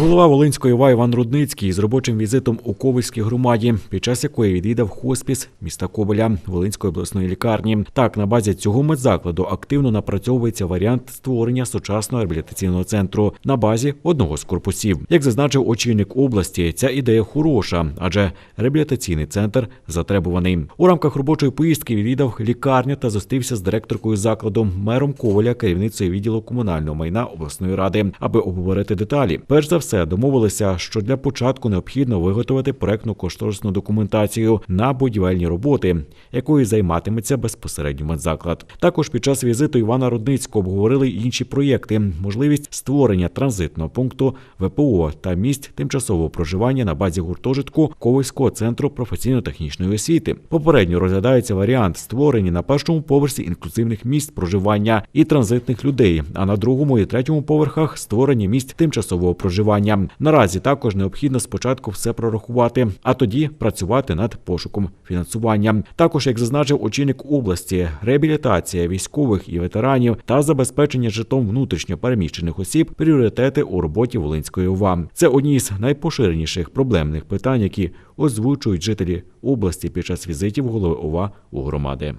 Голова Волинської ОВА Іван Рудницький з робочим візитом у Ковальській громаді, під час якої відвідав хоспіс міста Коваля Волинської обласної лікарні. Так, на базі цього медзакладу активно напрацьовується варіант створення сучасного реабілітаційного центру на базі одного з корпусів. Як зазначив очільник області, ця ідея хороша, адже реабілітаційний центр затребуваний. У рамках робочої поїздки відвідав лікарню та зустрівся з директоркою закладу, мером Коваля, керівницею відділу комунального майна обласної ради, аби обговорити деталі. Перш за все, домовилися, що для початку необхідно виготовити проектну кошторисну документацію на будівельні роботи, якою займатиметься безпосередньо медзаклад. Також під час візиту Івана Рудницького обговорили інші проєкти: можливість створення транзитного пункту ВПО та місць тимчасового проживання на базі гуртожитку Ковальського центру професійно-технічної освіти. Попередньо розглядається варіант створення на першому поверсі інклюзивних місць проживання і транзитних людей, а на другому і третьому поверхах створення місць тимчасового проживання. Наразі також необхідно спочатку все прорахувати, а тоді працювати над пошуком фінансування. Також, як зазначив очільник області, реабілітація військових і ветеранів та забезпечення житлом внутрішньо переміщених осіб пріоритети у роботі Волинської ОВА. Це одні з найпоширеніших проблемних питань, які озвучують жителі області під час візитів голови ОВА у громади.